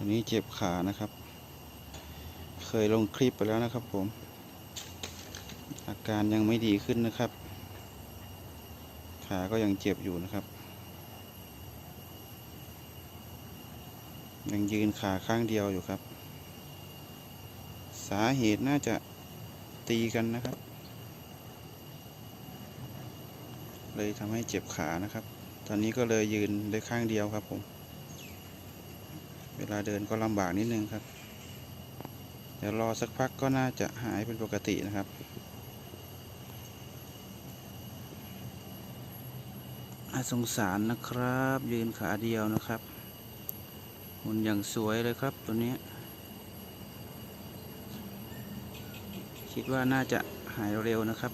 ตัวนี้เจ็บขานะครับ เคยลงคลิปไปแล้วนะครับผม อาการยังไม่ดีขึ้นนะครับ ขาก็ยังเจ็บอยู่นะครับ ยังยืนขาข้างเดียวอยู่ครับ สาเหตุน่าจะตีกันนะครับ เลยทำให้เจ็บขานะครับ ตอนนี้ก็เลยยืนได้ข้างเดียวครับผม เวลาเดินก็ลำบากนิดนึงครับ เดี๋ยวรอสักพักก็น่าจะหายเป็นปกตินะครับ อาสงสารนะครับ ยืนขาเดียวนะครับหุ่นอย่างสวยเลยครับตัวนี้ คิดว่าน่าจะหายเร็วนะครับ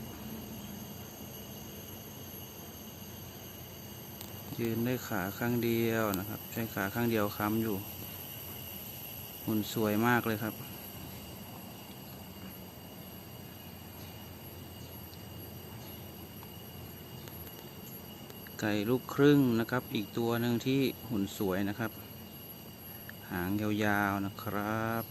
ยืนได้ขาข้างเดียวนะครับ ใช้ขาข้างเดียวค้ำอยู่ หุ่นสวยมากเลยครับ ไก่ลูกครึ่งนะครับ อีกตัวหนึ่งที่หุ่นสวยนะครับ หางยาวๆนะครับ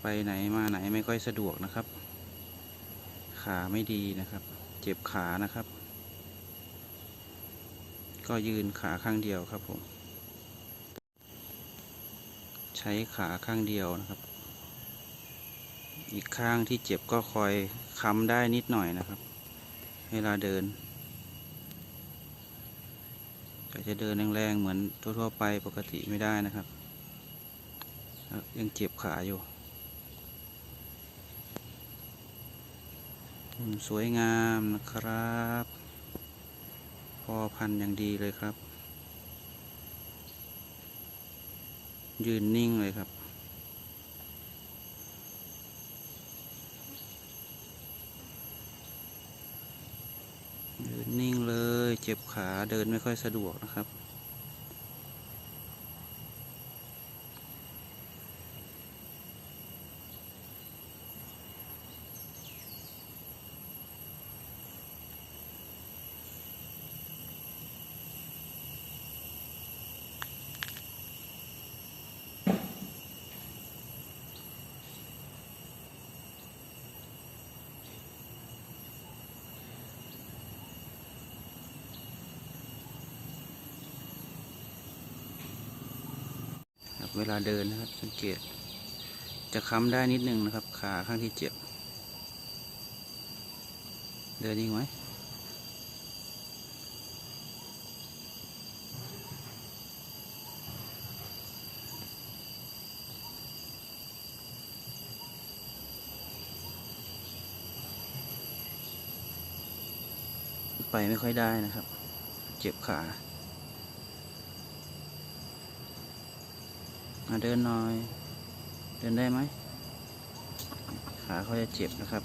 ไปไหนมาไหนไม่ค่อยสะดวกนะครับ ขาไม่ดีนะครับ เจ็บขานะครับ ก็ยืนขาข้างเดียวครับผม ใช้ขาข้างเดียวนะครับ อีกข้างที่เจ็บก็คอยค้ำได้นิดหน่อยนะครับ เวลาเดินแต่จะเดินแรงๆเหมือนทั่วๆไปปกติไม่ได้นะครับ ยังเจ็บขาอยู่ สวยงามนะครับ พอพันอย่างดีเลยครับ ยืนนิ่งเลยครับ ยืนนิ่งเลย เจ็บขาเดินไม่ค่อยสะดวกนะครับ เวลาเดินนะครับ สังเกต จะค้ำได้นิดนึงนะครับ ขาข้างที่เจ็บ เดินยิงไหมไปไม่ค่อยได้นะครับ เจ็บขา มาเดินหน่อย เดินได้ไหม ขาเขาจะเจ็บนะครับ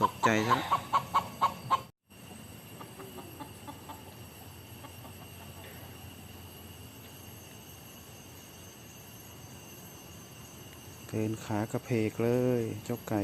ตกใจซะเดินขากระเพกเลย เจ้าไก่